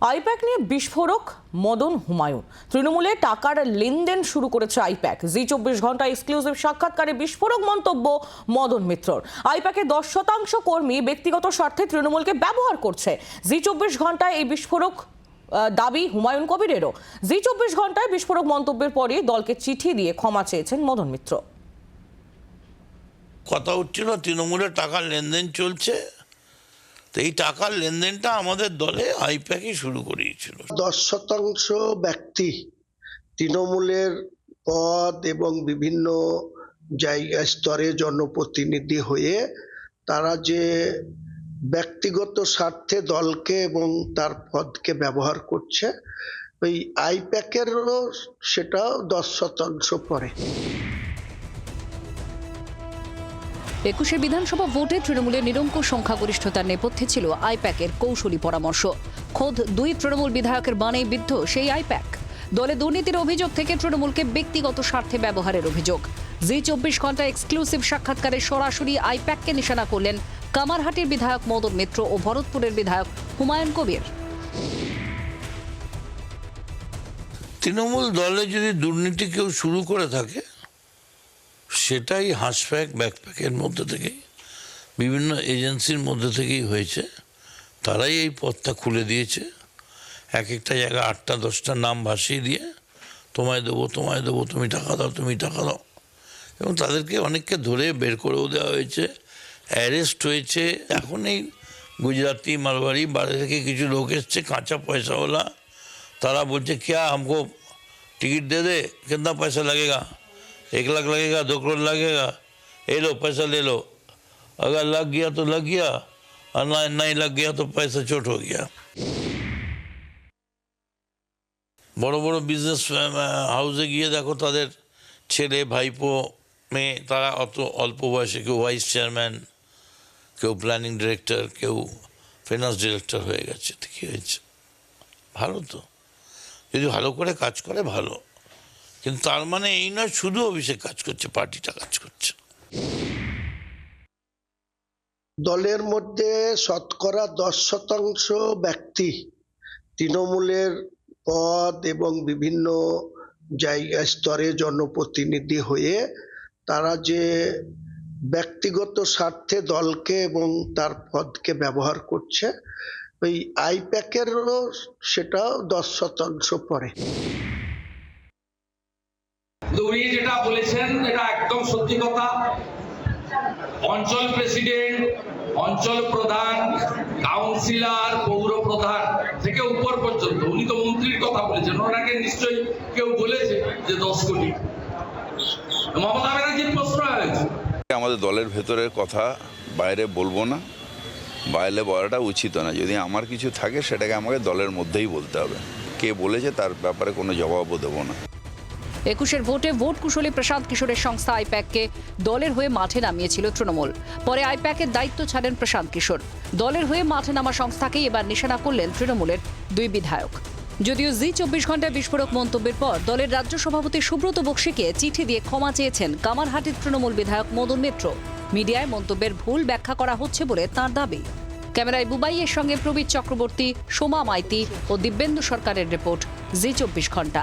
I-PAC নিয়ে বিস্ফোরক মদন হুমায়ুন। তৃণমূলে টাকার লেনদেন শুরু করেছে আইপ্যাক। জি চব্বিশ ঘণ্টা এক্সক্লুসিভ সাক্ষাৎকারে বিস্ফোরক মন্তব্য মদন মিত্রর। আইপ্যাকের দশ শতাংশ কর্মী ব্যক্তিগত স্বার্থে তৃণমূলকে ব্যবহার করছে। জি চব্বিশ ঘন্টায় এই বিস্ফোরক দাবি হুমায়ুন কবিরেরও। জি চব্বিশ ঘন্টায় বিস্ফোরক মন্তব্যের পরই দলকে চিঠি দিয়ে ক্ষমা চেয়েছেন মদন মিত্র। কথা হচ্ছিল তৃণমূলের টাকার লেনদেন চলছে। এই টাকার লেনদেনটা আমাদের দলে আইপ্যাকই শুরু করিয়েছিল। দশ শতাংশ ব্যক্তি তৃণমূলের পদ এবং বিভিন্ন জায়গা স্তরে জনপ্রতিনিধি হয়ে তারা যে ব্যক্তিগত স্বার্থে দলকে এবং তার পদকে ব্যবহার করছে, ওই আইপ্যাকেরও সেটা দশ শতাংশ পড়ে একুশে বিধানসভা ভোটে তৃণমূলের নিরঙ্কুশ সংখ্যাগরিষ্ঠতার নেপথ্যে ছিল আইপ্যাকের কৌশলী পরামর্শ। খোদ দুই তৃণমূল বিধায়কের বাণে বিদ্ধ সেই আইপ্যাক। দলে দুর্নীতির অভিযোগ থেকে তৃণমূলকে ব্যক্তিগত স্বার্থে ব্যবহারের অভিযোগ। জি চব্বিশ ঘণ্টা এক্সক্লুসিভ সাক্ষাৎকারে সরাসরি আইপ্যাককে নিশানা করলেন কামারহাটির বিধায়ক মদন মিত্র ও ভরতপুরের বিধায়ক হুমায়ুন কবির। তৃণমূল দলে যদি দুর্নীতি কেউ শুরু করে থাকে সেটাই হাঁসপ্যাক, ব্যাকপ্যাকের মধ্যে থেকে বিভিন্ন এজেন্সির মধ্যে থেকেই হয়েছে। তারাই এই পথটা খুলে দিয়েছে। এক একটা জায়গা আটটা, দশটা নাম ভাসিয়ে দিয়ে, তোমায় দেবো তোমায় দেবো, তুমি টাকা দাও, তুমি টাকা দাও। এবং তাদেরকে অনেককে ধরে বের করেও দেওয়া হয়েছে, অ্যারেস্ট হয়েছে। এখন এই গুজরাটি, মালবাড়ি বাইরে থেকে কিছু লোক এসছে, কাঁচা পয়সাওয়ালা। তারা বলছে কে আমি টিকিট দে দে কেন পয়সা লাগেগা? एक लाख लगेगा दो करोड़ लगेगा ये लो पैसा ले लो अगर लग गया तो लग गया और ना नहीं लग गया तो पैसा चोट हो गया বড় বড় বিজনেস হাউসে গিয়ে দেখো তাদের ছেলে ভাইপো মেয়ে তারা অত অল্প বয়সে কেউ ভাইস চেয়ারম্যান কেউ প্ল্যানিং ডিরেক্টর কেউ ফিনান্স ডিরেক্টর হয়ে গেছে তো কী হয়েছে ভালো তো যদি ভালো করে কাজ করে ভালো কিন্তু তার মানে এই নয়, শুধু অভিষেক কাজ করছে, পার্টিটা কাজ করছে। দলের মধ্যে শতকরা দশ শতাংশ ব্যক্তি তৃণমূলের পদ এবং বিভিন্ন জায়গা স্তরে জনপ্রতিনিধি হয়ে তারা যে ব্যক্তিগত স্বার্থে দলকে এবং তার পদকে ব্যবহার করছে, ওই আইপ্যাকেরও সেটা দশ শতাংশ পড়ে কিন্তু উনি যেটা বলেছেন এটা একদম সত্যি কথা, অঞ্চল প্রেসিডেন্ট, অঞ্চল প্রধান, কাউন্সিলর, পৌর প্রধান থেকে উপর পর্যন্ত, উনি তো মন্ত্রীর কথা বলেছেন, ওনাকে নিশ্চয়ই কেউ বলেছে যে দশ কোটি। মমতা ব্যানার্জির প্রশ্ন হয়েছে আমাদের দলের ভেতরের কথা, বাইরে বলব না, বাইরে বলাটা উচিত না যদি আমার কিছু থাকে, সেটাকে আমাকে দলের মধ্যেই বলতে হবে। কে বলেছে তার ব্যাপারে কোনো জবাবও দেবো না। একুশের ভোটে ভোট কুশলী প্রশান্ত কিশোরের সংস্থা আইপ্যাককে দলের হয়ে মাঠে নামিয়েছিল তৃণমূল। পরে আইপ্যাকের দায়িত্ব ছাড়েন প্রশান্ত কিশোর। দলের হয়ে মাঠে নামা সংস্থাকেই এবার নিশানা করলেন তৃণমূলের দুই বিধায়ক। যদিও জি চব্বিশ ঘন্টায় বিস্ফোরক মন্তব্যের পর দলের রাজ্য সভাপতি সুব্রত বক্সিকে চিঠি দিয়ে ক্ষমা চেয়েছেন কামারহাটির তৃণমূল বিধায়ক মদন মিত্র। মিডিয়ায় মন্তব্যের ভুল ব্যাখ্যা করা হচ্ছে বলে তাঁর দাবি। ক্যামেরায় বুবাইয়ের সঙ্গে প্রবীর চক্রবর্তী, সোমা মাইতি ও দিব্যেন্দু সরকারের রিপোর্ট, জি চব্বিশ ঘণ্টা